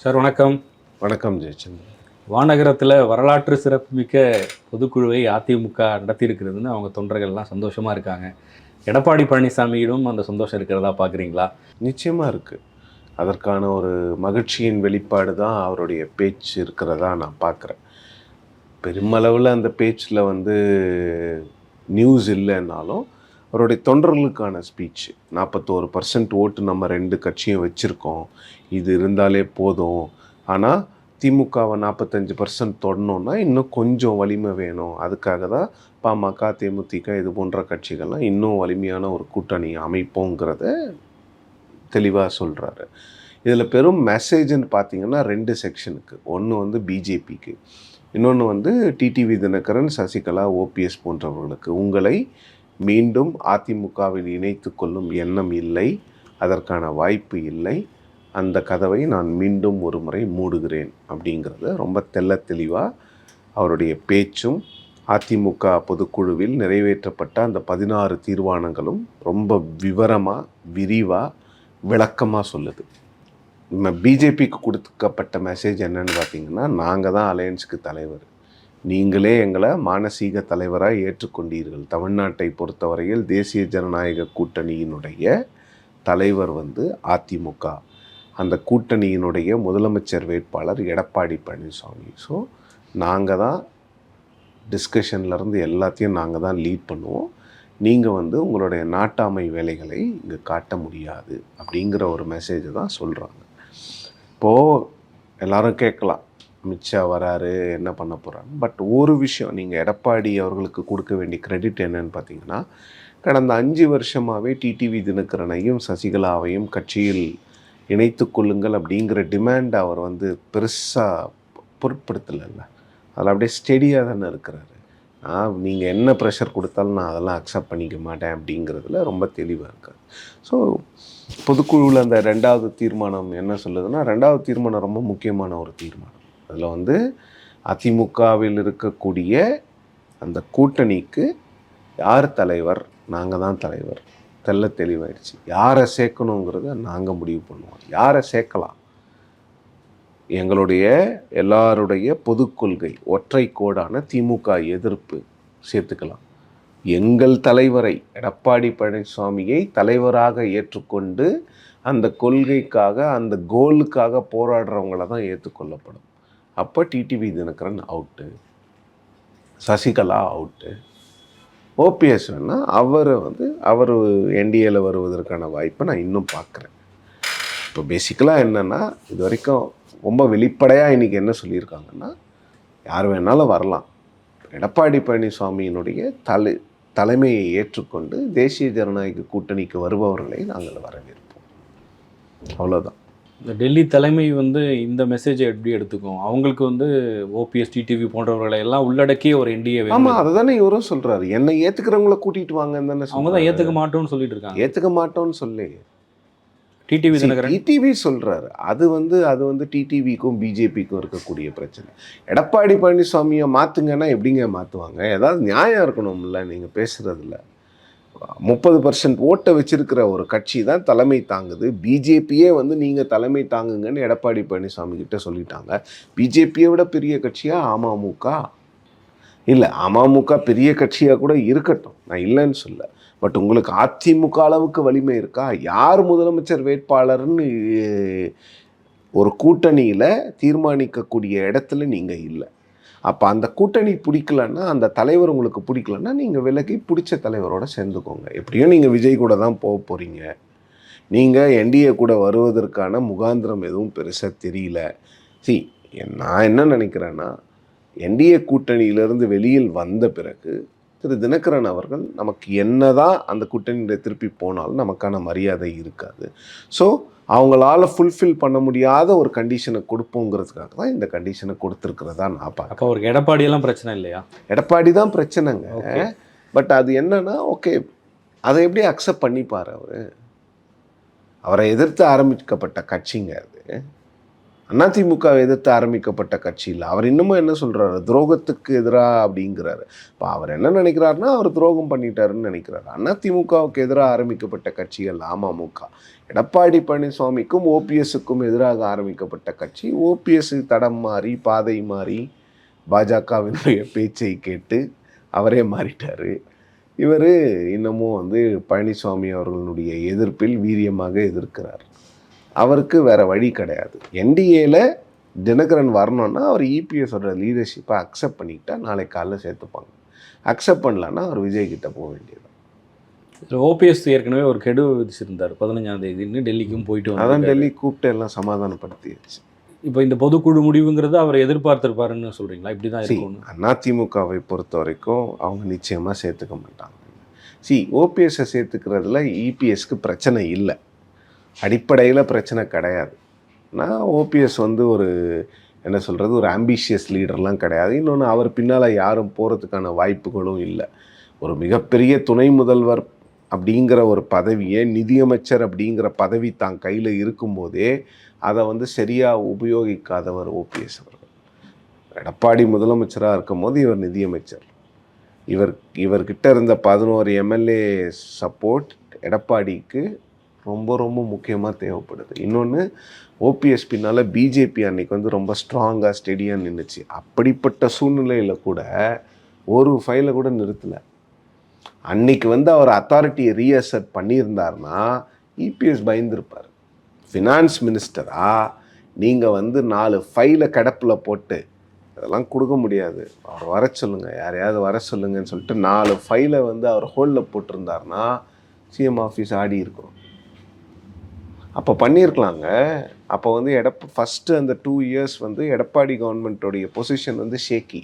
Sir வணக்கம். வணக்கம் ஜெயச்சந்திரன். வானகரத்தில் வரலாற்று சிறப்புமிக்க பொதுக்குழுவை அதிமுக நடத்தியிருக்கிறதுன்னு அவங்க தொண்டர்கள்லாம் சந்தோஷமாக இருக்காங்க. எடப்பாடி பழனிசாமியிடம் அந்த சந்தோஷம் இருக்கிறதா பார்க்குறீங்களா நிச்சயமாக இருக்குது அதற்கான ஒரு மகிழ்ச்சியின் வெளிப்பாடு தான் அவருடைய பேச்சு இருக்கிறதா நான் பார்க்குறேன் பெருமளவில் அந்த பேச்சில் வந்து நியூஸ் இல்லைன்னாலும் அவருடைய தொண்டர்களுக்கான ஸ்பீச் நாற்பத்தோரு பர்சன்ட் ஓட்டு நம்ம ரெண்டு கட்சியும் வச்சுருக்கோம். இது இருந்தாலே போதும். ஆனால் திமுகவை நாற்பத்தஞ்சு பர்சன்ட் தொடணும்னா இன்னும் கொஞ்சம் வலிமை வேணும். அதுக்காக தான் பாமக தேமுதிக இது போன்ற கட்சிகள்லாம் இன்னும் வலிமையான ஒரு கூட்டணி அமைப்போங்கிறத தெளிவாக சொல்கிறாரு இதில் பெரும் மெசேஜ்னு பார்த்தீங்கன்னா ரெண்டு செக்ஷனுக்கு ஒன்று வந்து பிஜேபிக்கு இன்னொன்று வந்து டிடிவி தினகரன் சசிகலா ஓபிஎஸ் போன்றவர்களுக்கு. உங்களை மீண்டும் அதிமுகவில் இணைத்து கொள்ளும் எண்ணம் இல்லை அதற்கான வாய்ப்பு இல்லை. அந்த கதவை நான் மீண்டும் ஒரு முறை மூடுகிறேன் அப்படிங்கிறத ரொம்ப தெள்ள தெளிவாக அவருடைய பேச்சும் அதிமுக பொதுக்குழுவில் நிறைவேற்றப்பட்ட அந்த பதினாறு தீர்மானங்களும் ரொம்ப விவரமாக விரிவாக விளக்கமாக சொல்லுது. நம்ம பிஜேபிக்கு கொடுக்கப்பட்ட மெசேஜ் என்னன்னு பார்த்தீங்கன்னா நாங்கள் தான் அலையன்ஸுக்கு தலைவர். நீங்களே எங்களை மானசீக தலைவராக ஏற்றுக்கொண்டீர்கள். தமிழ்நாட்டை பொறுத்தவரையில் தேசிய ஜனநாயக கூட்டணியினுடைய தலைவர் வந்து அதிமுக. அந்த கூட்டணியினுடைய முதலமைச்சர் வேட்பாளர் எடப்பாடி பழனிசாமி. ஸோ நாங்கள் தான் டிஸ்கஷன்லேருந்து எல்லாத்தையும் நாங்கள் தான் லீட் பண்ணுவோம். நீங்கள் வந்து உங்களுடைய நாட்டாமை வேலைகளை இங்கே காட்ட முடியாது அப்படிங்கிற ஒரு மெசேஜை தான் சொல்கிறாங்க இப்போது எல்லோரும் கேட்கலாம். மிச்சா வராரு என்ன பண்ண போகிறாங்க பட் ஒரு விஷயம் நீங்கள் எடப்பாடி அவர்களுக்கு கொடுக்க வேண்டிய கிரெடிட் என்னன்னு பார்த்தீங்கன்னா கடந்த அஞ்சு வருஷமாகவே டிடிவி தினகரனையும் சசிகலாவையும் கட்சியில் இணைத்து கொள்ளுங்கள் அப்படிங்கிற டிமாண்ட் அவர் வந்து பெருசாக பொருட்படுத்தலைல்ல. அதில் அப்படியே ஸ்டெடியாக தானே இருக்கிறாரு. நான் நீங்கள் என்ன ப்ரெஷர் கொடுத்தாலும் நான் அதெல்லாம் அக்செப்ட் பண்ணிக்க மாட்டேன் அப்படிங்கிறதுல ரொம்ப தெளிவாக இருக்காது ஸோ பொதுக்குழுவில் அந்த ரெண்டாவது தீர்மானம் என்ன சொல்லுதுன்னா ரெண்டாவது தீர்மானம் ரொம்ப முக்கியமான ஒரு தீர்மானம். அதில் வந்து அதிமுகவில் இருக்கக்கூடிய அந்த கூட்டணிக்கு யார் தலைவர்? நாங்கள் தான் தலைவர். தெள்ள தெளிவாயிடுச்சு. யாரை சேர்க்கணுங்கிறத நாங்கள் முடிவு பண்ணுவோம். யாரை சேர்க்கலாம்? எங்களுடைய எல்லாருடைய பொது கொள்கை ஒற்றை கோடான திமுக எதிர்ப்பு சேர்த்துக்கலாம். எங்கள் தலைவரை எடப்பாடி பழனிசாமியை தலைவராக ஏற்றுக்கொண்டு அந்த கொள்கைக்காக அந்த கோலுக்காக போராடுறவங்கள தான் ஏற்றுக்கொள்ளப்படும் அப்போ TTV Dhinakaran out Sasikala out OPS வேணால் அவர் வந்து அவர் என்டிஏல வருவதற்கான வாய்ப்பை நான் இன்னும் பார்க்குறேன். இப்போ பேசிக்கலாக என்னென்னா இது வரைக்கும் ரொம்ப வெளிப்படையாக இன்றைக்கி என்ன சொல்லியிருக்காங்கன்னா யார் வேணாலும் வரலாம். எடப்பாடி பழனிசாமியினுடைய தலை தலைமையை ஏற்றுக்கொண்டு தேசிய ஜனநாயக கூட்டணிக்கு வருபவர்களை நாங்கள் வரவேற்போம். அவ்வளோதான் இந்த டெல்லி தலைமை வந்து இந்த மெசேஜை எப்படி எடுத்துக்கும்? அவங்களுக்கு வந்து ஓபிஎஸ் டிடிவி போன்றவர்களை எல்லாம் உள்ளடக்கிய ஒரு என்டிஏ ஆமாம் அதை தானே இவரும் சொல்கிறாரு என்னை ஏற்றுக்கிறவங்கள கூட்டிகிட்டு வாங்கன்னு தானே அவங்க தான் ஏற்றுக்க மாட்டோம்னு சொல்லிட்டு இருக்காங்க. ஏற்றுக்க மாட்டோம்னு சொல்லி. டிடிவி தினகரன் டிடிவி சொல்றாரு. அது வந்து அது வந்து டிடிவிக்கும் பிஜேபிக்கும் இருக்கக்கூடிய பிரச்சனை. எடப்பாடி பழனிசாமியை மாத்துங்கன்னா எப்படிங்க மாத்துவாங்க? ஏதாவது நியாயம் இருக்கணும்ல நீங்க பேசுறதுல. முப்பது பர்சன்ட் ஓட்டை வச்சிருக்கிற ஒரு கட்சி தான் தலைமை தாங்குது. பிஜேபியே வந்து நீங்கள் தலைமை தாங்குங்கன்னு எடப்பாடி பழனிசாமி கிட்ட சொல்லிட்டாங்க. பிஜேபியை விட பெரிய கட்சியா அமமுக? இல்லை அமமுக பெரிய கட்சியாக கூட இருக்கட்டும். நான் இல்லைன்னு சொல்ல பட் உங்களுக்கு அதிமுக அளவுக்கு வலிமை இருக்கா? யார் முதலமைச்சர் வேட்பாளர்னு ஒரு கூட்டணியில் தீர்மானிக்கக்கூடிய இடத்துல நீங்கள் இல்லை. அப்போ அந்த கூட்டணி பிடிக்கலன்னா அந்த தலைவர் உங்களுக்கு பிடிக்கலன்னா நீங்கள் விலகி பிடிச்ச தலைவரோட சேர்ந்துக்கோங்க. எப்படியும் நீங்கள் விஜய் கூட தான் போக போகிறீங்க நீங்கள் என்டிஏ கூட வருவதற்கான முகாந்திரம் எதுவும் பெருசாக தெரியல. சி நான் என்ன நினைக்கிறேன்னா என்டிஏ கூட்டணியிலிருந்து வெளியில் வந்த பிறகு திரு தினகரன் அவர்கள் நமக்கு என்னதான் அந்த கூட்டணியில் திருப்பி போனாலும் நமக்கான மரியாதை இருக்காது. ஸோ அவங்களால ஃபுல்ஃபில் பண்ண முடியாத ஒரு கண்டிஷனை கொடுப்போங்கிறதுக்காக தான் இந்த கண்டிஷனை கொடுத்துருக்கிறதா நான் பார்க்குறேன். அப்போ அவருக்கு எடப்பாடியெல்லாம் பிரச்சனை இல்லையா? எடப்பாடி தான் பிரச்சனைங்க. பட் அது என்னன்னா ஓகே அதை எப்படி அக்செப்ட் பண்ணிப்பார் அவர்? அவரை எதிர்த்து ஆரம்பிக்கப்பட்ட கட்சிங்க அது. அதிமுக எதிர்த்து ஆரம்பிக்கப்பட்ட கட்சியில் அவர் இன்னமும் என்ன சொல்கிறாரு துரோகத்துக்கு எதிராக அப்படிங்கிறாரு. இப்போ அவர் என்ன நினைக்கிறாருன்னா அவர் துரோகம் பண்ணிட்டாருன்னு நினைக்கிறாரு. அதிமுகவுக்கு எதிராக ஆரம்பிக்கப்பட்ட கட்சிகள் அமமுக. எடப்பாடி பழனிசாமிக்கும் ஓபிஎஸ்ஸுக்கும் எதிராக ஆரம்பிக்கப்பட்ட கட்சி ஓபிஎஸ் தடம் மாறி பாதை மாறி பாஜகவினுடைய பேச்சை கேட்டு அவரே மாறிட்டார். இவர் இன்னமும் வந்து பழனிசாமி அவர்களுடைய எதிர்ப்பில் வீரியமாக எதிர்க்கிறார். அவருக்கு வேற வழி கிடையாது. என்டிஏல தினகரன் வரணும்னா அவர் E இபிஎஸோட லீடர்ஷிப்பை அக்செப்ட் பண்ணிக்கிட்டா நாளைக்கு காலைல சேர்த்துப்பாங்க. அக்செப்ட் பண்ணலன்னா அவர் விஜய் கிட்ட போக வேண்டியது. ஓபிஎஸ் ஏற்கனவே ஒரு கெடு விதிச்சிருந்தார். பதினஞ்சாம் தேதின்னு டெல்லிக்கும் போயிட்டு அதான் டெல்லி கூப்பிட்டு எல்லாம் சமாதானப்படுத்தியாச்சு. இப்போ இந்த பொதுக்குழு முடிவுங்கிறது அவர் எதிர்பார்த்திருப்பாருன்னு சொல்றீங்களா? இப்படி தான் இருக்கும்னு அதிமுகவை பொறுத்த வரைக்கும் அவங்க நிச்சயமாக சேர்த்துக்க மாட்டாங்க. சி ஓபிஎஸ்ஸை சேர்த்துக்கிறதுல இபிஎஸ்க்கு பிரச்சனை இல்லை. அடிப்படையில் பிரச்சனை கிடையாது. நான் ஓபிஎஸ் வந்து ஒரு என்ன சொல்கிறது ஒரு ஆம்பிஷியஸ் லீடர்லாம் கிடையாது. இன்னொன்று அவர் பின்னால் யாரும் போகிறதுக்கான வாய்ப்புகளும் இல்லை. ஒரு மிகப்பெரிய துணை முதல்வர் அப்படிங்கிற ஒரு பதவியை நிதியமைச்சர் அப்படிங்கிற பதவி தான் கையில் இருக்கும்போதே அதை வந்து சரியாக உபயோகிக்காதவர் ஓபிஎஸ் அவர்கள். எடப்பாடி முதலமைச்சராக இருக்கும்போது இவர் நிதியமைச்சர். இவர் இவர்கிட்ட இருந்த பதினோரு எம்எல்ஏ சப்போர்ட் எடப்பாடிக்கு ரொம்ப ரொம்ப முக்கியமாக தேவைப்படுது. இன்னொன்று ஓபிஎஸ் பின்னால் பிஜேபி அன்னைக்கு வந்து ரொம்ப ஸ்ட்ராங்காக ஸ்டெடியாக நின்றுச்சு அப்படிப்பட்ட சூழ்நிலையில் கூட ஒரு ஃபைலை கூட நிறுத்தலை. அன்னைக்கு வந்து அவர் அத்தாரிட்டியை ரீஅசர்ட் பண்ணியிருந்தாருன்னா இபிஎஸ் பயந்துருப்பார். ஃபினான்ஸ் மினிஸ்டராக நீங்கள் வந்து நாலு ஃபைலை கிடப்பில் போட்டு அதெல்லாம் கொடுக்க முடியாது. அவர் வர சொல்லுங்கள் யாரையாவது வர சொல்லுங்கன்னு சொல்லிட்டு நாலு ஃபைலை வந்து அவர் ஹோல்டில் போட்டிருந்தாருன்னா சிஎம் ஆஃபீஸ் ஆடி இருக்கும் அப்போ பண்ணியிருக்கலாங்க அப்போ வந்து எடப்ப ஃபஸ்ட்டு அந்த டூ இயர்ஸ் வந்து எடப்பாடி கவர்மெண்ட்டோடைய பொசிஷன் வந்து ஷேக்கி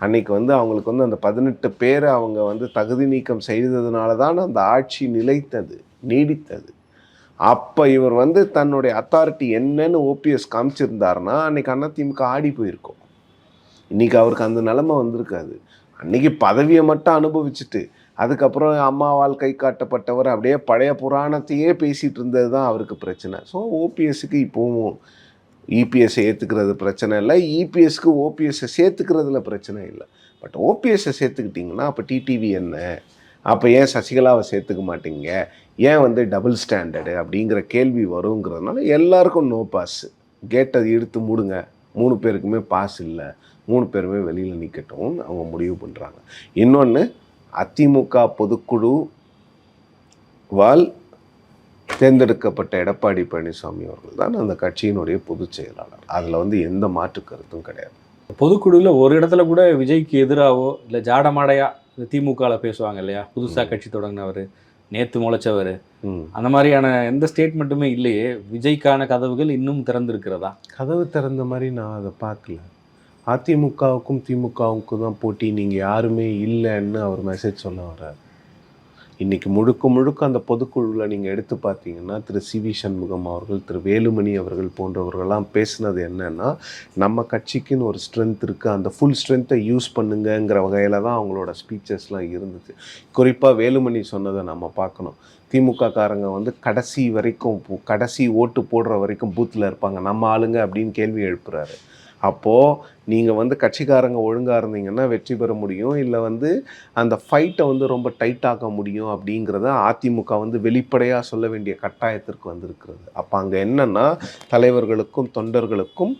அன்றைக்கி வந்து அவங்களுக்கு வந்து அந்த பதினெட்டு பேரை அவங்க வந்து தகுதி நீக்கம் செய்ததுனால தான் அந்த ஆட்சி நிலைத்தது நீடித்தது. அப்போ இவர் வந்து தன்னுடைய அத்தாரிட்டி என்னன்னு ஓபிஎஸ் காமிச்சிருந்தாருன்னா அன்றைக்கி அதிமுக ஆடி போயிருக்கும். இன்னைக்கு அவருக்கு அந்த நிலமை வந்திருக்காது. அன்னைக்கு பதவியை மட்டும் அனுபவிச்சுட்டு அதுக்கப்புறம் அம்மாவால் கை காட்டப்பட்டவர் அப்படியே பழைய புராணத்தையே பேசிகிட்டு இருந்தது தான் அவருக்கு பிரச்சனை. ஸோ ஓபிஎஸ்க்கு இப்போவும் இபிஎஸ்ஸை ஏற்றுக்கிறது பிரச்சனை இல்லை. இபிஎஸ்க்கு ஓபிஎஸ்ஸை சேர்த்துக்கிறதுல பிரச்சனை இல்லை. பட் ஓபிஎஸ்ஸை சேர்த்துக்கிட்டிங்கன்னா அப்போ டிடிவி என்ன? அப்போ ஏன் சசிகலாவை சேர்த்துக்க மாட்டீங்க? ஏன் வந்து டபுள் ஸ்டாண்டர்டு அப்படிங்கிற கேள்வி வருங்கிறதுனால எல்லாருக்கும் நோ பாஸ் கேட்டை இழுத்து மூடுங்க. மூணு பேருக்குமே பாஸ் இல்லை. மூணு பேருமே வெளியில் நிற்கட்டும் அவங்க முடிவு பண்ணுறாங்க இன்னொன்று அதிமுக பொதுக்குழு வால் தேர்ந்தெடுக்கப்பட்ட எடப்பாடி பழனிசாமி அவர்கள் தான் அந்த கட்சியினுடைய பொதுச் செயலாளர். அதில் வந்து எந்த மாற்று கருத்தும் கிடையாது. பொதுக்குழுவில் ஒரு இடத்துல கூட விஜய்க்கு எதிராவோ இல்லை ஜாடமாடையா இந்த திமுகவில் பேசுவாங்க இல்லையா? புதுசாக கட்சி தொடங்கினவர் நேற்று முளைச்சவர். ம். அந்த மாதிரியான எந்த ஸ்டேட்மெண்ட்டுமே இல்லையே. விஜய்க்கான கதவுகள் இன்னும் திறந்திருக்கிறதா? கதவு திறந்த மாதிரி நான் அதை பார்க்கல. அதிமுகவுக்கும் திமுகவுக்கும் தான் போட்டி. நீங்கள் யாருமே இல்லைன்னு அவர் மெசேஜ் சொல்ல வர்றார். இன்றைக்கி முழுக்க முழுக்க அந்த பொதுக்குழுவில் நீங்கள் எடுத்து பார்த்தீங்கன்னா திரு சி வி சண்முகம் அவர்கள் திரு வேலுமணி அவர்கள் போன்றவர்கள்லாம் பேசுனது என்னென்னா நம்ம கட்சிக்குன்னு ஒரு ஸ்ட்ரென்த் இருக்குது அந்த ஃபுல் ஸ்ட்ரென்த்தை யூஸ் பண்ணுங்கங்கிற வகையில் தான் அவங்களோட ஸ்பீச்சஸ்லாம் இருந்துச்சு. குறிப்பாக வேலுமணி சொன்னதை நம்ம பார்க்கணும். திமுக காரங்க வந்து கடைசி வரைக்கும் கடைசி ஓட்டு போடுற வரைக்கும் பூத்தில் இருப்பாங்க. நம்ம ஆளுங்க அப்படின்னு கேள்வி எழுப்புறாரு. அப்போது நீங்கள் வந்து கட்சிக்காரங்க ஒழுங்காக இருந்தீங்கன்னா வெற்றி பெற முடியும். இல்லை வந்து அந்த ஃபைட்டை வந்து ரொம்ப டைட்டாக்க முடியும் அப்படிங்கிறத அதிமுக வந்து வெளிப்படையாக சொல்ல வேண்டிய கட்டாயத்திற்கு வந்திருக்கிறது. அப்போ அங்கே என்னன்னா தலைவர்களுக்கும் தொண்டர்களுக்கும்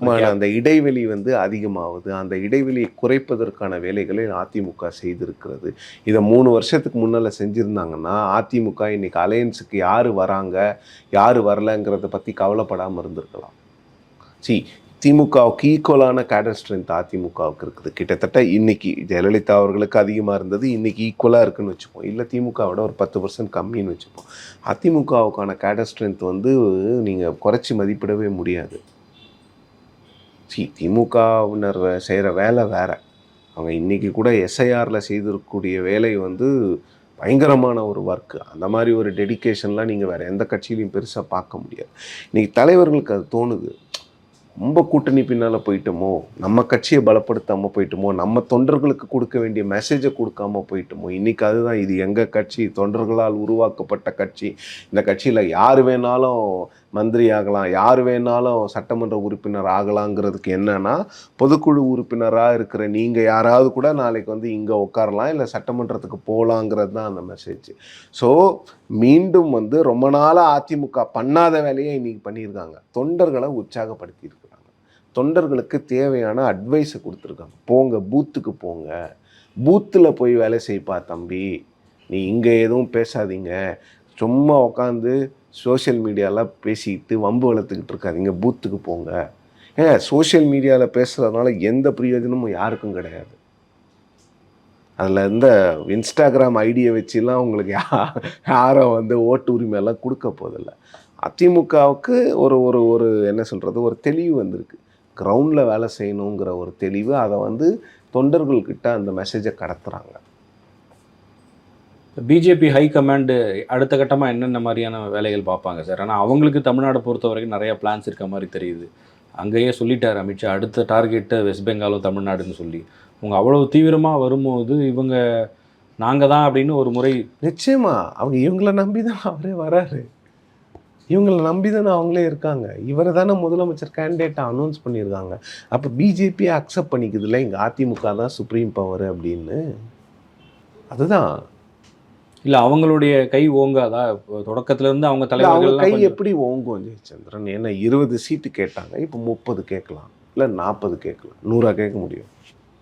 அந்த இடைவெளி வந்து அதிகமாகுது அந்த இடைவெளியை குறைப்பதற்கான வேலைகளை அதிமுக செய்திருக்கிறது. இதை மூணு வருஷத்துக்கு முன்னால் செஞ்சுருந்தாங்கன்னா அதிமுக இன்னைக்கு அலையன்ஸுக்கு யார் வராங்க யார் வரலங்கிறத பற்றி கவலைப்படாமல் இருந்திருக்கலாம். சி திமுகவுக்கு ஈக்குவலான கேடர் ஸ்ட்ரென்த் அதிமுகவுக்கு இருக்குது. கிட்டத்தட்ட இன்னைக்கு ஜெயலலிதா அவர்களுக்கு அதிகமாக இருந்தது இன்னைக்கு ஈக்குவலாக இருக்குன்னு வச்சுப்போம். இல்லை திமுகவோட ஒரு பத்து பர்சன்ட் கம்மின்னு வச்சுப்போம். அதிமுகவுக்கான கேடர் ஸ்ட்ரென்த் வந்து நீங்கள் குறைச்சி மதிப்பிடவே முடியாது. சி திமுகவினர் செய்கிற வேலை வேறு. அவங்க இன்றைக்கி கூட எஸ்ஐஆரில் செய்திருக்கக்கூடிய வேலை வந்து பயங்கரமான ஒரு ஒர்க்கு அந்த மாதிரி ஒரு டெடிக்கேஷன்லாம் நீங்கள் வேறு எந்த கட்சியிலையும் பெருசாக பார்க்க முடியாது. இன்றைக்கி தலைவர்களுக்கு அது தோணுது. ரொம்ப கூட்டணி பின்னால் போயிட்டோமோ நம்ம கட்சியை பலப்படுத்தாமல் போயிட்டோமோ நம்ம தொண்டர்களுக்கு கொடுக்க வேண்டிய மெசேஜை கொடுக்காம போயிட்டோமோ இன்றைக்கி அதுதான் இது. எங்கள் கட்சி தொண்டர்களால் உருவாக்கப்பட்ட கட்சி. இந்த கட்சியில் யார் வேணாலும் மந்திரி ஆகலாம் யார் வேணாலும் சட்டமன்ற உறுப்பினர் ஆகலாங்கிறதுக்கு என்னன்னா பொதுக்குழு உறுப்பினராக இருக்கிற நீங்கள் யாராவது கூட நாளைக்கு வந்து இங்கே உட்காரலாம் இல்லை சட்டமன்றத்துக்கு போகலாங்கிறது தான் அந்த மெசேஜ் ஸோ மீண்டும் வந்து ரொம்ப நாளாக அதிமுக பண்ணாத வேலையை இன்னைக்கு பண்ணியிருக்காங்க. தொண்டர்களை உற்சாகப்படுத்தியிருக்கு. தொண்டர்களுக்கு தேவையான அட்வைஸை கொடுத்துருக்காங்க. போங்க பூத்துக்கு போங்க. பூத்தில் போய் வேலை செய்ப்பா தம்பி. நீ இங்கே எதுவும் பேசாதீங்க. சும்மா உட்காந்து சோஷியல் மீடியாவில் பேசிக்கிட்டு வம்பு வளர்த்துக்கிட்டு இருக்காதீங்க. பூத்துக்கு போங்க. ஏன் சோஷியல் மீடியாவில் பேசுகிறதுனால எந்த பிரயோஜனமும் யாருக்கும் கிடையாது. அதில் இந்த இன்ஸ்டாகிராம் ஐடியை வச்சுலாம் உங்களுக்கு யா யாரும் வந்து ஓட்டு உரிமையெல்லாம் கொடுக்க போதில்லை அதிமுகவுக்கு ஒரு ஒரு ஒரு என்ன சொல்கிறது ஒரு தெளிவு வந்திருக்கு. கிரவுண்டில் வேலை செய்யணுங்கிற ஒரு தெளிவு அதை வந்து தொண்டர்கள்கிட்ட அந்த மெசேஜை கடத்துறாங்க. பிஜேபி ஹை கமாண்டு அடுத்த கட்டமாக என்னென்ன மாதிரியான வேலைகள் பார்ப்பாங்க சார்? ஆனால் அவங்களுக்கு தமிழ்நாடு பொறுத்த வரைக்கும் நிறைய பிளான்ஸ் இருக்க மாதிரி தெரியுது. அங்கேயே சொல்லிட்டார் அமித்ஷா அடுத்த டார்கெட்டு வெஸ்ட் பெங்காலும் தமிழ்நாடுன்னு சொல்லி. அவங்க அவ்வளவு தீவிரமாக வரும்போது இவங்க நாங்கள் தான் அப்படின்னு ஒரு முறை நிச்சயமா. அவங்க இவங்கள நம்பி தான் அவரே வராரு. இவங்கள நம்பி தானே அவங்களே இருக்காங்க. இவரை தானே முதலமைச்சர் கேண்டிடேட்டை அனௌன்ஸ் பண்ணியிருக்காங்க. அப்போ பிஜேபியை அக்செப்ட் பண்ணிக்குதுல்ல? இங்கே அதிமுக தான் சுப்ரீம் பவர் அப்படின்னு. அதுதான். இல்லை அவங்களுடைய கை ஓங்காதா? இப்போ தொடக்கத்துல இருந்து அவங்க தலைவர்கள் கை எப்படி ஓங்கும் ஜெயச்சந்திரன்? ஏன்னா இருபது சீட்டு கேட்டாங்க. இப்போ முப்பது கேட்கலாம். இல்லை நாற்பது கேட்கலாம். நூறா கேட்க முடியும்.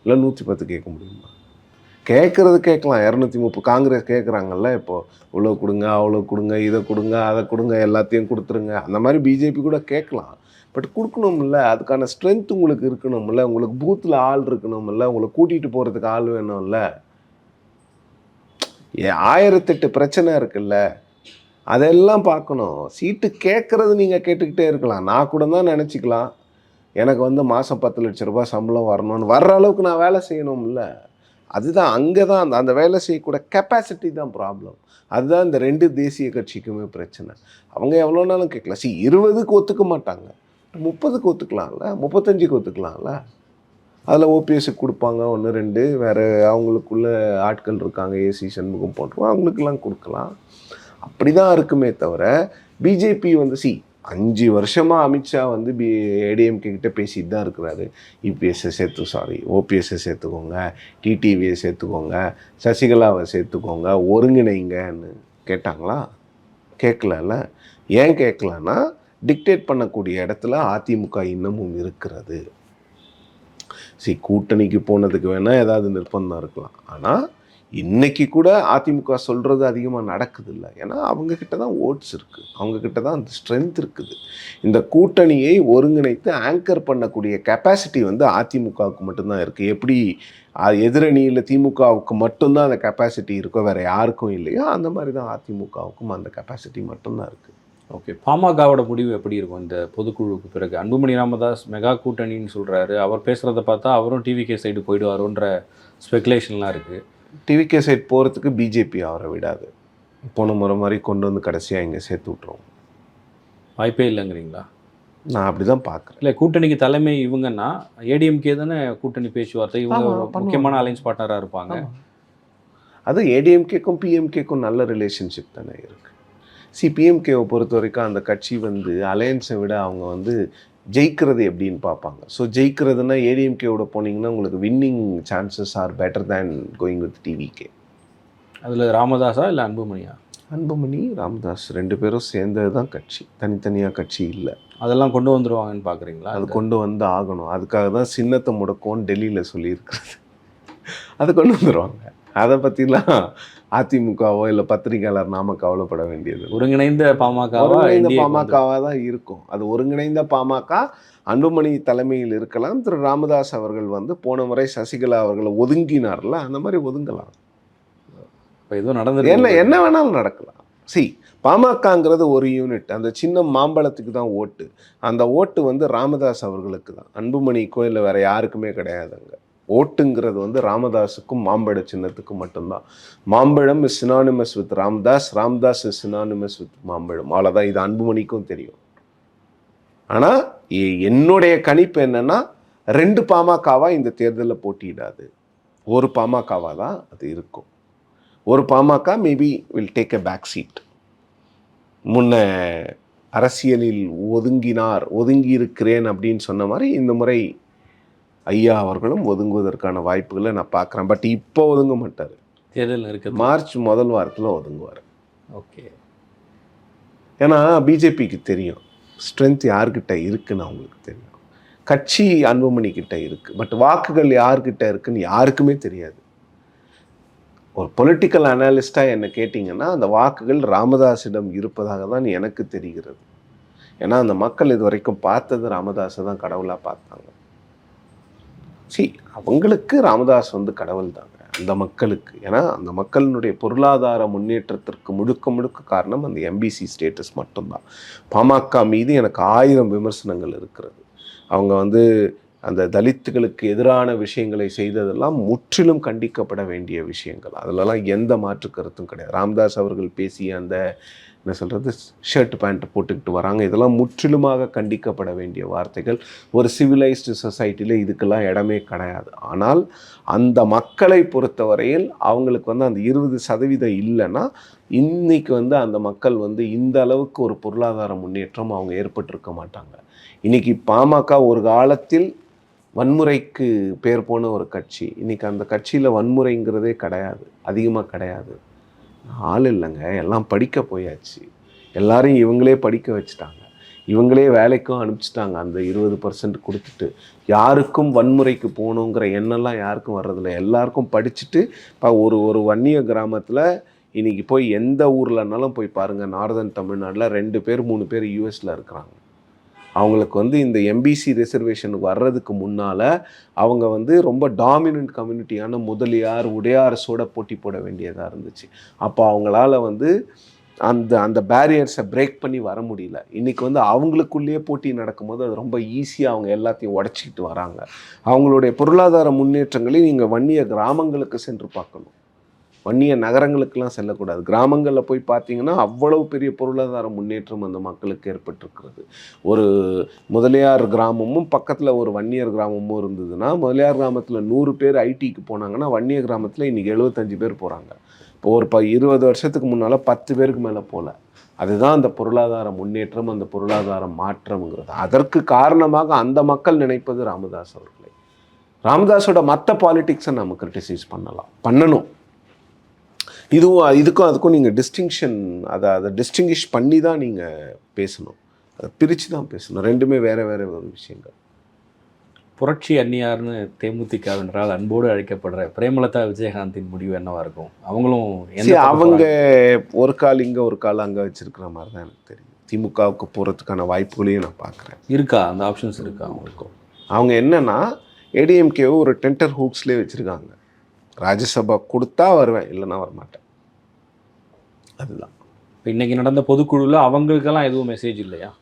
இல்லை நூற்றி பத்து கேட்க முடியுமா? கேட்குறது கேட்கலாம். இரநூத்தி முப்பது காங்கிரஸ் கேட்குறாங்கல்ல இப்போது இவ்வளோ கொடுங்க அவ்வளோ கொடுங்க இதை கொடுங்க அதை கொடுங்க எல்லாத்தையும் கொடுத்துருங்க. அந்த மாதிரி பிஜேபி கூட கேட்கலாம். பட் கொடுக்கணும்ல அதுக்கான ஸ்ட்ரென்த் உங்களுக்கு இருக்கணும்ல. உங்களுக்கு பூத்தில் ஆள் இருக்கணும்ல. உங்களை கூட்டிகிட்டு போகிறதுக்கு ஆள் வேணும்ல. ஏ ஆயிரத்தெட்டு பிரச்சனை இருக்குல்ல. அதெல்லாம் பார்க்கணும். சீட்டு கேட்குறது நீங்கள் கேட்டுக்கிட்டே இருக்கலாம். நான் கூட தான் நினச்சிக்கலாம். எனக்கு வந்து மாதம் பத்து லட்ச ரூபாய் சம்பளம் வரணும்னு. வர்ற அளவுக்கு நான் வேலை செய்யணும்ல. அதுதான் அங்கே தான் அந்த அந்த வேலை செய்யக்கூட கெப்பாசிட்டி தான் ப்ராப்ளம் அதுதான் இந்த ரெண்டு தேசிய கட்சிக்குமே பிரச்சனை. அவங்க எவ்வளோ நாளும் கேட்கலாம். சி இருபதுக்கு ஒத்துக்க மாட்டாங்க முப்பதுக்கு ஒத்துக்கலாம்ல? முப்பத்தஞ்சுக்கு ஒத்துக்கலாம்ல? அதில் ஓபிஎஸ்க்கு கொடுப்பாங்க ஒன்று ரெண்டு. வேறு அவங்களுக்குள்ள ஆட்கள் இருக்காங்க ஏசி சண்முகம் போன்றவங்க அவங்களுக்கெல்லாம் கொடுக்கலாம். அப்படி தான் இருக்குமே தவிர பிஜேபி வந்து சி அஞ்சு வருஷமாக அமித்ஷா வந்து பி ஏடிஎம்கே கிட்ட பேசிட்டு தான் இருக்கிறாரு. இபிஎஸ்ஸை சேர்த்து சாரி ஓபிஎஸ்ஸை சேர்த்துக்கோங்க டிடிவியை சேர்த்துக்கோங்க சசிகலாவை சேர்த்துக்கோங்க ஒருங்கிணைங்கன்னு கேட்டாங்களா? கேட்கலல்ல. ஏன் கேட்கலன்னா டிக்டேட் பண்ணக்கூடிய இடத்துல அதிமுக இன்னமும் இருக்கிறது. சரி கூட்டணிக்கு போனதுக்கு வேணால் ஏதாவது நிர்பந்தம் இருக்கலாம். ஆனால் இன்னைக்கு கூட அதிமுக சொல்கிறது அதிகமாக நடக்குது இல்லை ஏன்னா அவங்கக்கிட்ட தான் ஓட்ஸ் இருக்குது அவங்கக்கிட்ட தான் அந்த ஸ்ட்ரென்த் இருக்குது. இந்த கூட்டணியை ஒருங்கிணைத்து ஆங்கர் பண்ணக்கூடிய கெப்பாசிட்டி வந்து அதிமுகவுக்கு மட்டும்தான் இருக்குது எப்படி எதிரணியில் திமுகவுக்கு மட்டும்தான் அந்த கெப்பாசிட்டி இருக்கோ வேறு யாருக்கும் இல்லையோ அந்த மாதிரி தான் அதிமுகவுக்கும் அந்த கெப்பாசிட்டி மட்டும்தான் இருக்குது ஓகே பாமகவோட முடிவு எப்படி இருக்கும்? இந்த பொதுக்குழுவுக்கு பிறகு. அன்புமணி ராமதாஸ் மெகா கூட்டணின்னு சொல்கிறாரு அவர் பேசுகிறத பார்த்தா அவரும் டிவிகே சைடு போயிடுவாரோன்ற ஸ்பெகுலேஷன்லாம் இருக்குது டிவிகே சைட் போகிறதுக்கு பிஜேபி அவரை விடாது. போன முறை மாதிரி கொண்டு வந்து கடைசியாக இங்கே சேர்த்து விட்ருவோம் வாய்ப்பே இல்லைங்கிறீங்களா? நான் அப்படி தான் பார்க்குறேன். இல்லை கூட்டணிக்கு தலைமை இவங்கன்னா ஏடிஎம்கே தானே கூட்டணி பேச்சுவார்த்தை? இவங்க. முக்கியமான அலைன்ஸ் பார்ட்னராக இருப்பாங்க. அது ஏடிஎம்கேக்கும் பிஎம்கேக்கும் நல்ல ரிலேஷன்ஷிப் தானே இருக்குது சி பிஎம்கேவை பொறுத்த வரைக்கும் அந்த கட்சி வந்து அலையன்ஸை விட அவங்க வந்து ஜெயிக்கிறது எப்படின்னு பார்ப்பாங்க. ஸோ ஜெயிக்கிறதுனா ஏடிஎம்கேவோட போனீங்கன்னா உங்களுக்கு winning chances are better than going with TVK அதில் ராமதாஸா இல்லை அன்புமணியா? அன்புமணி ராமதாஸ் ரெண்டு பேரும் சேர்ந்தது தான் கட்சி. தனித்தனியாக கட்சி இல்லை. அதெல்லாம் கொண்டு வந்துருவாங்கன்னு பார்க்குறீங்களா அது கொண்டு வந்து ஆகணும். அதுக்காக தான் சின்னத்தை முடக்கும்னு டெல்லியில் சொல்லியிருக்கிறது. அது கொண்டு வந்துடுவாங்க அதை பற்றிலாம் அதிமுகவோ இல்லை பத்திரிகையாளர் நாம கவலைப்பட வேண்டியது. ஒருங்கிணைந்த வந்து- பாமகவாக தான் இருக்கும். அது ஒருங்கிணைந்த பாமக அன்புமணி தலைமையில் இருக்கலாம். திரு ராமதாஸ் அவர்கள் வந்து போன முறை சசிகலா அவர்களை ஒதுங்கினார்ல அந்த மாதிரி ஒதுங்கலாம். இப்போ எதுவும் நடந்துருக்கு. என்ன என்ன வேணாலும் நடக்கலாம். சி பாமகங்கிறது ஒரு யூனிட். அந்த சின்ன மாம்பழத்துக்கு தான் ஓட்டு. அந்த ஓட்டு வந்து ராமதாஸ் அவர்களுக்கு தான். அன்புமணிக்கோ இல்லை வேற யாருக்குமே கிடையாதுங்க. ஓட்டுங்கிறது வந்து ராமதாஸுக்கும் மாம்பழ சின்னத்துக்கும் மட்டும்தான். மாம்பழம் is synonymous with Ramadoss Ramdoss is synonymous with மாம்பழம். அவ்வளோதான் இது அன்புமணிக்கும் தெரியும். ஆனால் என்னுடைய கணிப்பு என்னன்னா ரெண்டு பாமகவா இந்த தேர்தலில் போட்டியிடாது. ஒரு பாமகவாக தான் அது இருக்கும். ஒரு PMK maybe will take a back seat முன்ன அரசியலில் ஒதுங்கினார் ஒதுங்கி இருக்கிறேன் அப்படின்னு சொன்ன மாதிரி இந்த முறை ஐயா அவர்களும் ஒதுங்குவதற்கான வாய்ப்புகளை நான் பார்க்குறேன். பட் இப்போ ஒதுங்க மாட்டார். தேர்தல் இருக்குது மார்ச் முதல் வாரத்தில் ஒதுங்குவார். ஓகே. ஏன்னா பிஜேபிக்கு தெரியும். ஸ்ட்ரென்த் யார்கிட்ட இருக்குன்னு அவங்களுக்கு தெரியும். கட்சி அன்புமணி கிட்ட இருக்கு. பட் வாக்குகள் யார்கிட்ட இருக்குன்னு யாருக்குமே தெரியாது. ஒரு பொலிட்டிக்கல் அனாலிஸ்டாக என்ன கேட்டிங்கன்னா அந்த வாக்குகள் ராமதாஸிடம் இருப்பதாக தான் எனக்கு தெரிகிறது. ஏன்னா அந்த மக்கள் இது வரைக்கும் பார்த்தது ராமதாஸை தான் கடவுளாக பார்த்தாங்க. சி அவங்களுக்கு ராமதாஸ் வந்து கடவுள் தாங்க. அந்த மக்களுக்கு. ஏன்னா அந்த மக்களினுடைய பொருளாதார முன்னேற்றத்திற்கு முழுக்க முழுக்க காரணம் அந்த எம்பிசி ஸ்டேட்டஸ் மட்டும்தான். பாமக மீது எனக்கு ஆயிரம் விமர்சனங்கள் இருக்கிறது. அவங்க வந்து அந்த தலித்துகளுக்கு எதிரான விஷயங்களை செய்ததெல்லாம் முற்றிலும் கண்டிக்கப்பட வேண்டிய விஷயங்கள். அதிலலாம் எந்த மாற்று கருத்தும் கிடையாது. ராம்தாஸ் அவர்கள் பேசிய அந்த என்ன சொல்கிறது ஷர்ட் பேண்ட் போட்டுக்கிட்டு வராங்க. இதெல்லாம் முற்றிலுமாக கண்டிக்கப்பட வேண்டிய வார்த்தைகள். ஒரு சிவிலைஸ்டு சொசைட்டியில் இதுக்கெல்லாம் இடமே கிடையாது. ஆனால் அந்த மக்களை பொறுத்தவரையில் அவங்களுக்கு வந்து அந்த இருபது சதவீதம் இல்லைன்னா இன்னைக்கு வந்து அந்த மக்கள் வந்து இந்த அளவுக்கு ஒரு பொருளாதார முன்னேற்றம் அவங்க ஏற்பட்டிருக்க மாட்டாங்க. இன்னைக்கு பாமக ஒரு காலத்தில் வன்முறைக்கு பேர் போன ஒரு கட்சி. இன்றைக்கி அந்த கட்சியில் வன்முறைங்கிறதே கிடையாது. அதிகமாக கிடையாது. ஆள் இல்லைங்க. எல்லாம் படிக்க போயாச்சு. எல்லாரையும் இவங்களே படிக்க வச்சுட்டாங்க. இவங்களே வேலைக்கும் அனுப்பிச்சிட்டாங்க. அந்த இருபது பர்சன்ட் கொடுத்துட்டு யாருக்கும் வன்முறைக்கு போகணுங்கிற எண்ணம்லாம் யாருக்கும் வர்றதில்ல. எல்லாருக்கும் படிச்சுட்டு இப்போ ஒரு ஒரு வன்னிய கிராமத்தில் இன்றைக்கி போய் எந்த ஊர்லனாலும் போய் பாருங்கள் நார்தன் தமிழ்நாட்டில் ரெண்டு பேர் மூணு பேர் யூஎஸில் இருக்கிறாங்க. அவங்களுக்கு வந்து இந்த எம்பிசி ரிசர்வேஷனுக்கு வர்றதுக்கு முன்னால் அவங்க வந்து ரொம்ப டாமினன்ட் கம்யூனிட்டியான முதலியார் உடையாரசோட போட்டி போட வேண்டியதாக இருந்துச்சு. அப்போ அவங்களால வந்து அந்த அந்த பேரியர்ஸை பிரேக் பண்ணி வர முடியல. இன்றைக்கி வந்து அவங்களுக்குள்ளேயே போட்டி நடக்கும்போது அது ரொம்ப ஈஸியாக அவங்க எல்லாத்தையும் உடச்சிக்கிட்டு வராங்க. அவங்களுடைய பொருளாதார முன்னேற்றங்களை நீங்கள் வன்னிய கிராமங்களுக்கு சென்று பார்க்கணும். வன்னிய நகரங்களுக்கெல்லாம் செல்லக்கூடாது. கிராமங்களில் போய் பார்த்தீங்கன்னா அவ்வளவு பெரிய பொருளாதார முன்னேற்றம் அந்த மக்களுக்கு ஏற்பட்டிருக்கிறது. ஒரு முதலியார் கிராமமும் பக்கத்தில் ஒரு வன்னியர் கிராமமும் இருந்ததுன்னா முதலியார் கிராமத்தில் நூறு பேர் ஐடிக்கு போனாங்கன்னா வன்னிய கிராமத்தில் இன்றைக்கி எழுபத்தஞ்சு பேர் போகிறாங்க இப்போ ஒரு ப இருபது வருஷத்துக்கு முன்னால் பத்து பேருக்கு மேலே போகல அதுதான் அந்த பொருளாதார முன்னேற்றம் அந்த பொருளாதார மாற்றம்ங்கிறது. அதற்கு காரணமாக அந்த மக்கள் நினைப்பது ராமதாஸ் அவர்களை. ராமதாஸோட மற்ற பாலிட்டிக்ஸை நம்ம கிரிட்டிசைஸ் பண்ணலாம். பண்ணணும். இதுவும் இதுக்கும் அதுக்கும் நீங்கள் டிஸ்டிங்ஷன் அதை அதை டிஸ்டிங்கிஷ் பண்ணி தான் நீங்கள் பேசணும். அதை பிரித்து தான் பேசணும். ரெண்டுமே வேறு வேறு ஒரு விஷயங்கள். புரட்சி அந்நியார்னு தேமுதிகவினரால் அன்போடு அழைக்கப்படுற பிரேமலதா விஜயகாந்தின் முடிவு என்னவா இருக்கும்? அவங்களும் அவங்க? ஒரு கால் இங்கே ஒரு கால் அங்கே வச்சிருக்கிற மாதிரி தான் எனக்கு தெரியும். திமுகவுக்கு போகிறதுக்கான வாய்ப்புகளையும் நான் பார்க்குறேன். இருக்கா? அந்த ஆப்ஷன்ஸ் இருக்கா அவங்களுக்கும் அவங்க என்னன்னா ஏடிஎம்கேவை ஒரு டென்டர் ஹூக்ஸ்லேயே வச்சுருக்காங்க. ராஜ்யசபா கொடுத்தா வருவேன் இல்லைன்னா வரமாட்டேன். அதுதான். இப்போ இன்னைக்கு நடந்த பொதுக்குழுல அவங்களுக்கெல்லாம் எதுவும் மெசேஜ் இல்லையா?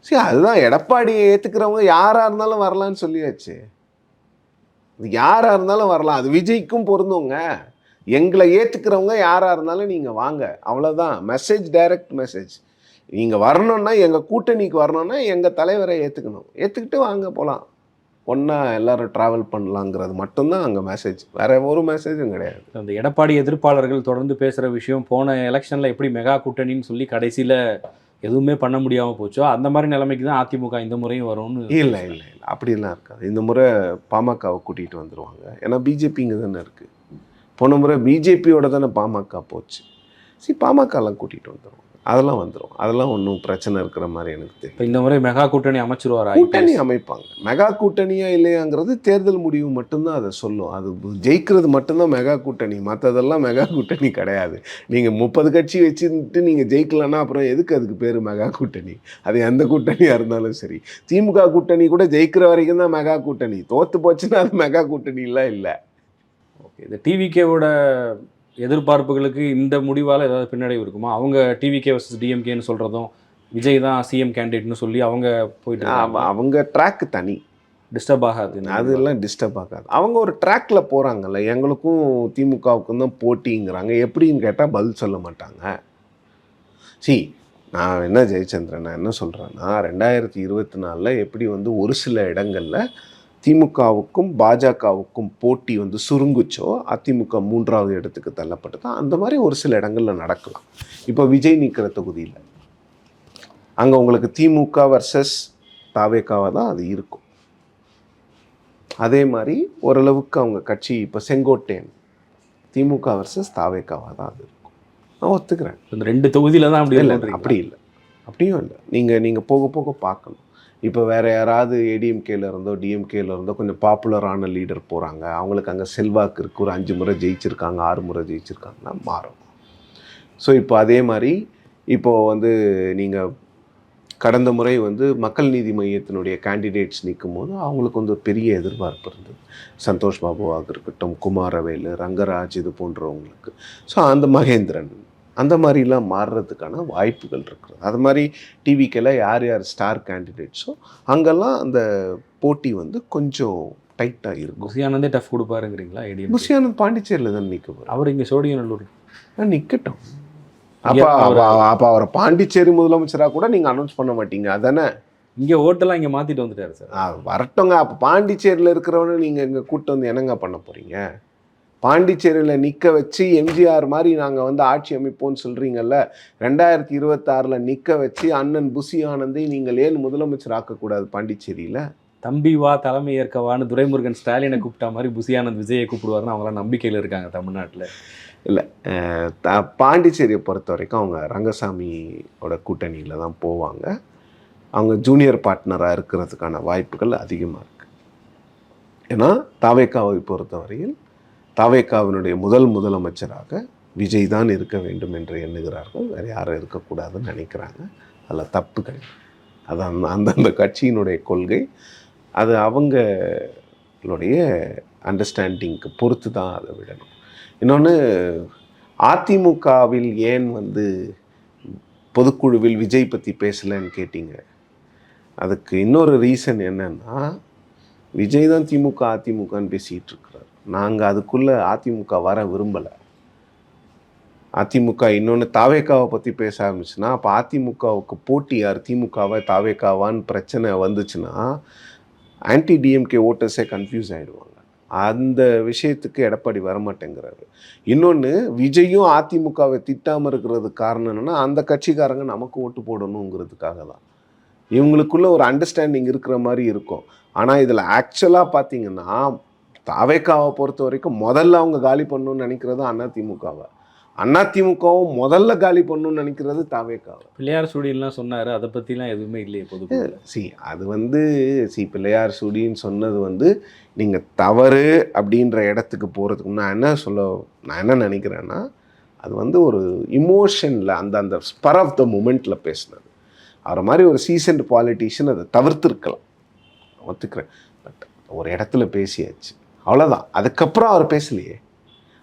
சரி அதுதான். எடப்பாடியை ஏற்றுக்கிறவங்க யாராக இருந்தாலும் வரலான்னு சொல்லியாச்சு. யாராக இருந்தாலும் வரலாம். அது விஜய்க்கும் பொருந்துங்க. எங்களை ஏற்றுக்கிறவங்க யாராக இருந்தாலும் நீங்கள் வாங்க. அவ்வளோதான் மெசேஜ் டைரக்ட் மெசேஜ் நீங்கள் வரணும்னா எங்கள் கூட்டணிக்கு வரணும்னா எங்கள் தலைவரை ஏற்றுக்கணும் ஏற்றுக்கிட்டு வாங்க போகலாம் ஒன்றா எல்லாரும் ட்ராவல் பண்ணலாங்கிறது மட்டும்தான் அங்கே மெசேஜ் வேற ஒரு மெசேஜும் கிடையாது. அந்த எடப்பாடி எதிர்ப்பாளர்கள் தொடர்ந்து பேசுகிற விஷயம் போன எலெக்ஷனில் எப்படி மெகா கூட்டணின்னு சொல்லி கடைசியில் எதுவுமே பண்ண முடியாமல் போச்சோ அந்த மாதிரி நிலைமைக்கு தான் அதிமுக இந்த முறையும் வரும்னு இல்லை இல்லை இல்லை. அப்படிலாம் இருக்காது. இந்த முறை பாமகவை கூட்டிகிட்டு வந்துடுவாங்க ஏன்னா பிஜேபி இங்கே தானே இருக்குது போன முறை பிஜேபியோட தானே பாமக போச்சு. சரி பாமகலாம் கூட்டிகிட்டு வந்துடுவாங்க அதெல்லாம் வந்துடும் அதெல்லாம் ஒன்றும் பிரச்சனை இருக்கிற மாதிரி எனக்கு தெரியும். இந்த முறை மெகா கூட்டணி அமைச்சிருவாரா கூட்டணி அமைப்பாங்க. மெகா கூட்டணியா இல்லையாங்கிறது தேர்தல் முடிவு மட்டும்தான் அதை சொல்லும். அது ஜெயிக்கிறது மட்டும்தான் மெகா கூட்டணி. மற்றதெல்லாம் மெகா கூட்டணி கிடையாது. நீங்கள் முப்பது கட்சி வச்சுட்டு நீங்கள் ஜெயிக்கலன்னா அப்புறம் எதுக்கு அதுக்கு பேர் மெகா கூட்டணி? அது எந்த கூட்டணியாக இருந்தாலும் சரி. திமுக கூட்டணி கூட ஜெயிக்கிற வரைக்கும் தான் மெகா கூட்டணி. தோற்று போச்சுன்னா அது மெகா கூட்டணிலாம் இல்லை. ஓகே. இந்த டிவிகேவோட எதிர்பார்ப்புகளுக்கு இந்த முடிவால் ஏதாவது பின்னடைவு இருக்குமா? அவங்க டிவிகே வர்சஸ் டிஎம்கேன்னு சொல்கிறதும் விஜய் தான் சிஎம் கேண்டிடேட்னு சொல்லி அவங்க போயிட்டு அவ- அவங்க ட்ராக் தனி. டிஸ்டர்ப் ஆகாது. அதெல்லாம் டிஸ்டர்ப் ஆகாது. அவங்க ஒரு ட்ராக்ல போகிறாங்கல்ல எங்களுக்கும் திமுகவுக்கும் தான் போட்டிங்கிறாங்க. எப்படின்னு கேட்டால் பதில் சொல்ல மாட்டாங்க. சி நான் என்ன ஜெயச்சந்திரன் நான் என்ன சொல்கிறேன்னா ரெண்டாயிரத்தி இருபத்தி நாலில் எப்படி வந்து ஒரு சில இடங்களில் திமுகவுக்கும் பாஜகவுக்கும் போட்டி வந்து சுருங்குச்சோ அதிமுக மூன்றாவது இடத்துக்கு தள்ளப்பட்டதோ? அந்த மாதிரி ஒரு சில இடங்களில் நடக்கலாம். இப்போ விஜய் நிற்கிற தொகுதியில். அங்கே உங்களுக்கு திமுக வர்சஸ் தாவேக்காவாக தான் அது இருக்கும். அதே மாதிரி ஓரளவுக்கு அவங்க கட்சி இப்போ செங்கோட்டையன் திமுக வர்சஸ் தாவேக்காவாக தான் அது இருக்கும். நான் ஒத்துக்கிறேன். இந்த ரெண்டு தொகுதியில தான் அப்படி இல்லை? அப்படி இல்லை. அப்படியும் இல்லை. நீங்கள் நீங்கள் போக போக பார்க்கணும். இப்போ வேறு யாராவது ஏடிஎம்கேல இருந்தோ டிஎம்கேல இருந்தோ கொஞ்சம் பாப்புலரான லீடர் போகிறாங்க அவங்களுக்கு அங்கே செல்வாக்கு இருக்குது ஒரு அஞ்சு முறை ஜெயிச்சிருக்காங்க ஆறு முறை ஜெயிச்சிருக்காங்கன்னா மாறும். ஸோ இப்போ அதே மாதிரி இப்போது வந்து நீங்கள் கடந்த முறை வந்து மக்கள் நீதி மையத்தினுடைய கேண்டிடேட்ஸ் நிற்கும் போது அவங்களுக்கு வந்து பெரிய எதிர்பார்ப்பு இருந்தது. சந்தோஷ் பாபுவாக இருக்கட்டும் குமாரவேலு ரங்கராஜ் இது போன்றவங்களுக்கு. ஸோ அந்த மகேந்திரன் அந்த மாதிரிலாம் மாறுறதுக்கான வாய்ப்புகள் இருக்குது. அது மாதிரி டிவிக்கெல்லாம் யார் யார் ஸ்டார் கேண்டிடேட்ஸோ அங்கெல்லாம் அந்த போட்டி வந்து கொஞ்சம் டைட்டாக இருக்கும். புசியானந்தே டஃப் கொடுப்பாருங்கிறீங்களா ஏடிஎம் முசியானந்த் பாண்டிச்சேரியில் தான் நிற்க அவர் இங்க சோழியநல்லூர் நிற்கட்டும் அப்போ அவரு- அப்போ அவரை பாண்டிச்சேரி முதலமைச்சராக கூட நீங்கள் அனௌன்ஸ் பண்ண மாட்டீங்க. அதானே? இங்க ஓட்டெல்லாம் இங்க மாத்திட்டு வந்துட்டாரு சார். வரட்டுங்க. அப்போ பாண்டிச்சேரியில் இருக்கிறவனை நீங்கள் இங்கே கூட்டு வந்து என்னங்க பண்ண போகிறீங்க பாண்டிச்சேரியில் நிற்க வச்சு எம்ஜிஆர் மாதிரி நாங்கள் வந்து ஆட்சி அமைப்போம்னு சொல்கிறீங்கல்ல ரெண்டாயிரத்தி இருபத்தாறில் நிற்க வச்சு அண்ணன் புசி ஆனந்தை நீங்கள் ஏன் முதலமைச்சர் ஆக்கக்கூடாது பாண்டிச்சேரியில்? தம்பி வா தலைமை ஏற்கவான்னு துரைமுருகன் ஸ்டாலினை கூப்பிட்டா மாதிரி புசியானந்த் விஜயை கூப்பிடுவாருன்னு அவங்களாம் நம்பிக்கையில இருக்காங்க தமிழ்நாட்டுல. அஹ், த- பாண்டிச்சேரியை பொறுத்த வரைக்கும் அவங்க ரங்கசாமியோட கூட்டணியில் தான் போவாங்க. அவங்க ஜூனியர் பார்ட்னராக இருக்கிறதுக்கான வாய்ப்புகள் அதிகமாக இருக்குது ஏன்னா தாவேக்காவை பொறுத்தவரையில் தாவேக்காவினுடைய முதல் முதலமைச்சராக விஜய் தான் இருக்க வேண்டும் என்று எண்ணுகிறார்கள். வேறு யாரும் இருக்கக்கூடாதுன்னு நினைக்கிறாங்க. அதில் தப்பு கிடையாது அது அந்த அந்தந்த கட்சியினுடைய கொள்கை. அது அவங்களுடைய அண்டர்ஸ்டாண்டிங்க்கு பொறுத்து தான் அதை விடணும். இன்னொன்று அதிமுகவில் ஏன் வந்து பொதுக்குழுவில் விஜய் பற்றி பேசலைன்னு கேட்டீங்க? அதுக்கு இன்னொரு ரீசன் என்னென்னா விஜய் தான் திமுக அதிமுகன்னு பேசிகிட்டு இருக்கிறார். நாங்கள் அதுக்குள்ளே அதிமுக வர விரும்பலை. அதிமுக இன்னொன்று தாவேக்காவை பற்றி பேச ஆரம்பிச்சுன்னா அப்போ அதிமுகவுக்கு போட்டி யார்? திமுகவை தாவேக்காவான்னு பிரச்சனை வந்துச்சுன்னா ஆன்டி டிஎம்கே ஓட்டர்ஸே கன்ஃபியூஸ் ஆகிடுவாங்க அந்த விஷயத்துக்கு எடப்பாடி வரமாட்டேங்கிறாரு. இன்னொன்று விஜயும் அதிமுகவை திட்டாமல் இருக்கிறது காரணம் என்னென்னா அந்த கட்சிக்காரங்க நமக்கு ஓட்டு போடணுங்கிறதுக்காக தான். இவங்களுக்குள்ள ஒரு அண்டர்ஸ்டாண்டிங் இருக்கிற மாதிரி இருக்கும். ஆனால் இதில் ஆக்சுவலாக பார்த்தீங்கன்னா தாவேக்காவை பொறுத்த வரைக்கும் முதல்ல அவங்க காலி பண்ணணும்னு நினைக்கிறது அதிமுகவை அதிமுகவும் முதல்ல காலி பண்ணணும்னு நினைக்கிறது தாவேக்காவை. பிள்ளையார் ஸ்டூடியோலாம் சொன்னாரு அதை பத்திலாம் எதுவுமே இல்லையே பொதுக்குழுல. சி அது வந்து சி பிள்ளையார் சுடின்னு சொன்னது வந்து நீங்கள் தவறு அப்படின்ற இடத்துக்கு போகிறதுக்கு நான் என்ன சொல்ல நான் என்ன நினைக்கிறேன்னா அது வந்து ஒரு இமோஷனில் அந்த அந்த ஸ்பர் ஆஃப் த மூமெண்ட்டில் பேசினது. அவரை மாதிரி ஒரு சீசன்ட் பாலிட்டிஷியன் அதை தவிர்த்திருக்கலாம். ஒத்துக்கிறேன். பட் ஒரு இடத்துல பேசியாச்சு. அவ்வளோதான் அதுக்கப்புறம் அவர் பேசலையே.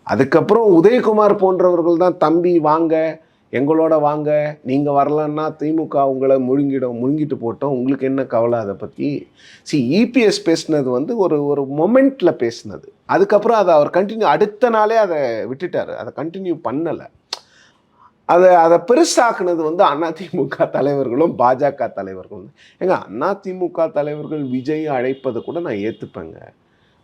அதுக்கப்புறம் உதயகுமார் போன்றவர்கள் தான் தம்பி வாங்க. எங்களோட வாங்க. நீங்கள் வரலன்னா திமுக உங்களை முழுங்கிடும் முழுங்கிட்டு போட்டோம். உங்களுக்கு என்ன கவலை? அதை பற்றி சி இபிஎஸ் பேசினது வந்து ஒரு ஒரு மொமெண்ட்டில் பேசினது. அதுக்கப்புறம் அதை அவர் கண்டினியூ அடுத்த நாளே அதை விட்டுட்டார். அதை கண்டினியூ பண்ணலை. அதை அதை பெருசாக்குனது வந்து அதிமுக தலைவர்களும் பாஜக தலைவர்களும். ஏங்க அதிமுக தலைவர்கள் விஜய் அழைப்பதை கூட நான் ஏற்றுப்பேங்க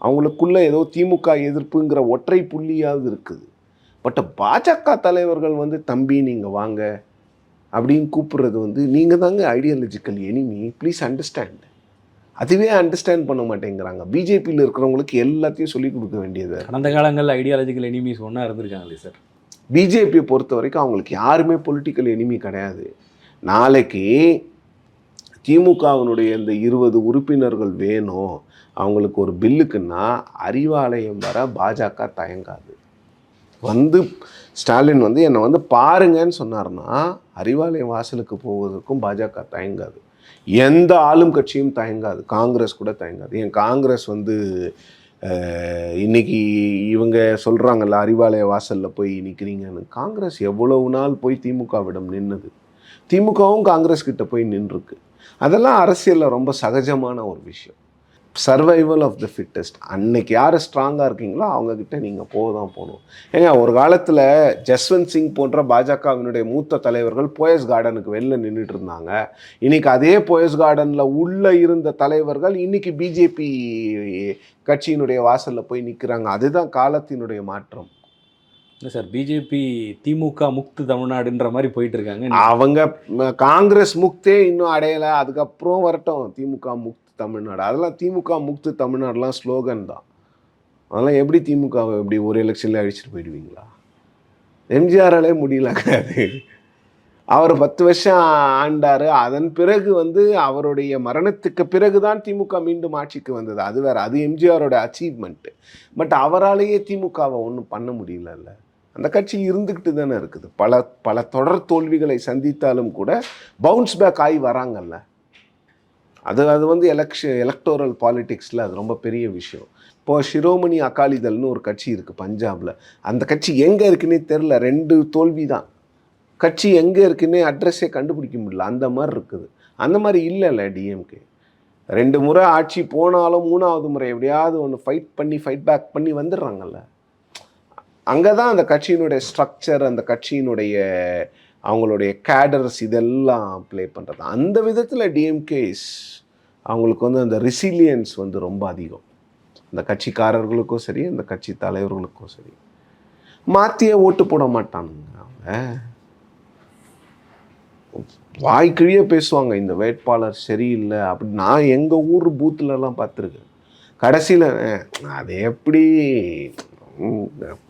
அவங்களுக்குள்ள ஏதோ திமுக எதிர்ப்புங்கிற ஒற்றை புள்ளியாவது இருக்குது. பட் பாஜக தலைவர்கள் வந்து தம்பி நீங்கள் வாங்க. அப்படின்னு கூப்பிடுறது வந்து நீங்கள் தாங்க ஐடியாலஜிக்கல் எனிமி ப்ளீஸ் அண்டர்ஸ்டாண்ட் அதுவே அண்டர்ஸ்டாண்ட் பண்ண மாட்டேங்கிறாங்க. பிஜேபியில் இருக்கிறவங்களுக்கு எல்லாத்தையும் சொல்லிக் கொடுக்க வேண்டியது. கடந்த காலங்கள்ல ஐடியாலஜிக்கல் எனிமீஸ் ஒன்றா இருந்திருக்காங்களே சார். பிஜேபியை பொறுத்த வரைக்கும் அவங்களுக்கு யாருமே பொலிட்டிக்கல் எனிமி கிடையாது. நாளைக்கு திமுகவினுடைய இந்த இருபது உறுப்பினர்கள் வேணும். அவங்களுக்கு ஒரு பில்லுக்குன்னா அறிவாலயம் வர பாஜக தயங்காது. வந்து ஸ்டாலின் வந்து என்னை வந்து பாருங்கன்னு சொன்னார்னா அறிவாலயம் வாசலுக்கு போவதற்கும் பாஜக தயங்காது. எந்த ஆளும் கட்சியும் தயங்காது. காங்கிரஸ் கூட தயங்காது. ஏன் காங்கிரஸ் வந்து அஹ், இன்னைக்கு இவங்க சொல்கிறாங்கல்ல அறிவாலய வாசலில் போய் நிற்கிறீங்கன்னு காங்கிரஸ் எவ்வளவு நாள் போய் திமுகவிடம் நின்னது? திமுகவும் காங்கிரஸ் கிட்ட போய் நின்றுருக்கு. அதெல்லாம் அரசியலில் ரொம்ப சகஜமான ஒரு விஷயம். சர்வைவல் ஆஃப் த ஃபிட்டஸ்ட் அன்னைக்கு யார் ஸ்ட்ராங்காக இருக்கீங்களோ அவங்கக்கிட்ட நீங்கள் போக தான் போகணும். ஏங்க ஒரு காலத்தில் ஜஸ்வந்த் சிங் போன்ற பாஜகவினுடைய மூத்த தலைவர்கள் போயஸ் கார்டனுக்கு வெளில நின்றுட்டு இருந்தாங்க. இன்னைக்கு அதே போயஸ் கார்டனில் உள்ளே இருந்த தலைவர்கள் இன்னைக்கு பிஜேபி கட்சியினுடைய வாசலில் போய் நிற்கிறாங்க அதுதான் காலத்தினுடைய மாற்றம். இல்லை சார் பிஜேபி திமுக முக்து தமிழ்நாடுன்ற மாதிரி போயிட்டு இருக்காங்க. அவங்க காங்கிரஸ் முக்தே இன்னும் அடையலை. அதுக்கப்புறம் வரட்டும். திமுக முக்து தமிழ்நாடு. அதெல்லாம் திமுக முக்து தமிழ்நாடுலாம் ஸ்லோகன் தான். அதெல்லாம் எப்படி திமுகவை எப்படி ஒரு எலெக்ஷனில் அழிச்சிட்டு போயிடுவீங்களா? எம்ஜிஆராலே முடியல கிடையாது. அவர் பத்து வருஷம் ஆண்டார். அதன் பிறகு வந்து அவருடைய மரணத்துக்கு பிறகு தான் திமுக மீண்டும் ஆட்சிக்கு வந்தது. அது வேறு அது எம்ஜிஆரோட அச்சீவ்மெண்ட்டு பட் அவராலேயே திமுகவை ஒன்றும் பண்ண முடியலல்ல. அந்த கட்சி இருந்துக்கிட்டு தானே இருக்குது. பல பல தொடர் தோல்விகளை சந்தித்தாலும் கூட பவுன்ஸ் பேக் ஆகி வராங்கல்ல. அது அது வந்து எலெக்ஷன் எலக்டோரல் பாலிடிக்ஸில் அது ரொம்ப பெரிய விஷயம். இப்போ சிரோமணி அகாலிதள்னு ஒரு கட்சி இருக்குது பஞ்சாபில். அந்த கட்சி எங்கே இருக்குன்னே தெரில ரெண்டு தோல்வி தான் கட்சி எங்கே இருக்குன்னே அட்ரஸே கண்டுபிடிக்க முடியல. அந்த மாதிரி இருக்குது. அந்த மாதிரி இல்லைல்ல டிஎம்கே ரெண்டு முறை ஆட்சி போனாலும் மூணாவது முறை எப்படியாவது ஒன்று ஃபைட் பண்ணி ஃபைட் பேக் பண்ணி வந்துடுறாங்கல்ல. அங்கே தான் அந்த கட்சியினுடைய ஸ்ட்ரக்சர் அந்த கட்சியினுடைய அவங்களுடைய கேடர்ஸ் இதெல்லாம் ப்ளே பண்ணுறது அந்த விதத்தில் டிஎம்கேஸ் அவங்களுக்கு வந்து அந்த ரெசிலியன்ஸ் வந்து ரொம்ப அதிகம். அந்த கட்சிக்காரர்களுக்கும் சரி அந்த கட்சி தலைவர்களுக்கும் சரி. மாற்றியே ஓட்டு போட மாட்டானுங்க அவங்க. வாய்க்கிழியே பேசுவாங்க இந்த வேட்பாளர் சரியில்லை அப்படி. நான் எங்கள் ஊர் பூத்துலலாம் பார்த்துருக்கேன். கடைசியில் அது எப்படி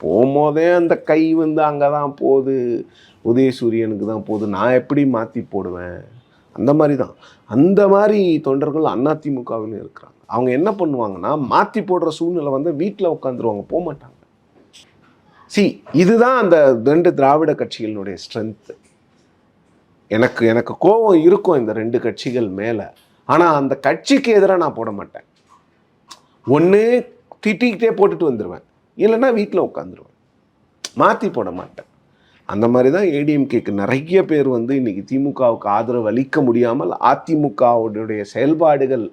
போகும்போதே அந்த கை வந்து அங்கே தான் போகுது. உதயசூரியனுக்கு தான் போகுது. நான் எப்படி மாற்றி போடுவேன்? அந்த மாதிரி தான் அந்த மாதிரி தொண்டர்கள் அதிமுகவில் இருக்கிறாங்க. அவங்க என்ன பண்ணுவாங்கன்னா மாற்றி போடுற சூழ்நிலை வந்து வீட்டில் உட்காந்துருவாங்க. போக மாட்டாங்க. சி இதுதான் அந்த ரெண்டு திராவிட கட்சிகளினுடைய ஸ்ட்ரென்த்து எனக்கு எனக்கு கோபம் இருக்கும் இந்த ரெண்டு கட்சிகள் மேலே. ஆனால் அந்த கட்சிக்கு எதிராக நான் போட மாட்டேன். ஒன்று திட்டிக்கிட்டே போட்டுட்டு வந்துடுவேன் இல்லைன்னா வீட்டில் உட்காந்துருவேன். மாற்றி போட மாட்டேன். அந்த மாதிரி தான் ஏடிஎம்கேக்கு நிறைய பேர் வந்து இன்றைக்கி திமுகவுக்கு ஆதரவு அளிக்க முடியாமல் அதிமுகவுடைய செயல்பாடுகள்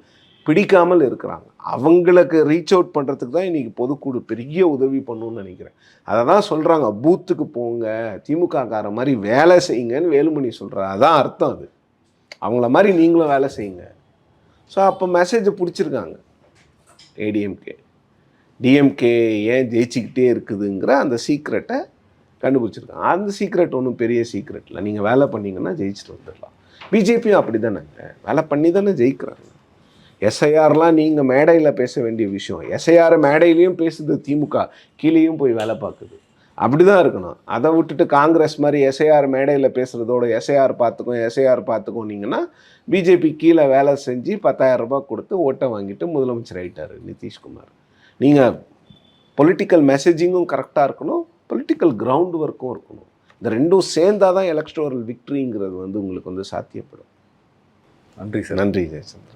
பிடிக்காமல் இருக்கிறாங்க. அவங்களுக்கு ரீச் அவுட் பண்ணுறதுக்கு தான் இன்றைக்கி பொதுக்குழு பெரிய உதவி பண்ணுன்னு நினைக்கிறேன். அதை தான் சொல்கிறாங்க பூத்துக்கு போங்க. திமுகக்கார மாதிரி வேலை செய்யுங்கன்னு வேலுமணி சொல்கிறார் அதான் அர்த்தம் அது. அவங்கள மாதிரி நீங்களும் வேலை செய்யுங்க. ஸோ அப்போ மெசேஜை பிடிச்சிருக்காங்க. ஏடிஎம்கே டிஎம்கே ஏன் ஜெயிச்சுக்கிட்டே இருக்குதுங்கிற அந்த சீக்ரெட்டை கண்டுபிடிச்சிருக்காங்க. அந்த சீக்ரெட் ஒன்றும் பெரிய சீக்ரெட் இல்லை. நீங்கள் வேலை பண்ணிங்கன்னா ஜெயிச்சுட்டு வந்துடலாம். பிஜேபியும் அப்படி தானேங்க வேலை பண்ணி தானே ஜெயிக்கிறாங்க. எஸ்ஐஆர்லாம் நீங்கள் மேடையில் பேச வேண்டிய விஷயம். எஸ்ஐஆர் மேடையிலையும் பேசுது திமுக. கீழேயும் போய் வேலை பார்க்குது. அப்படி தான் இருக்கணும். அதை விட்டுட்டு காங்கிரஸ் மாதிரி எஸ்ஐஆர் மேடையில் பேசுகிறதோட எஸ்ஐஆர் பார்த்துக்கும் எஸ்ஐஆர் பார்த்துக்கோனீங்கன்னா பிஜேபி கீழே வேலை செஞ்சு 10000 ரூபாய் கொடுத்து ஓட்டை வாங்கிட்டு முதலமைச்சர் ஆகிட்டார் நிதிஷ்குமார். நீங்கள் பொலிட்டிக்கல் மெசேஜிங்கும் கரெக்டாக இருக்கணும் பொலிட்டிக்கல் கிரவுண்ட் ஒர்க்கும் இருக்கணும். இந்த ரெண்டும் சேர்ந்தாதான் தான் எலக்டோரல் விக்ட்ரிங்கிறது வந்து உங்களுக்கு வந்து சாத்தியப்படும். நன்றி சார். நன்றி ஜெயச்சந்திரன்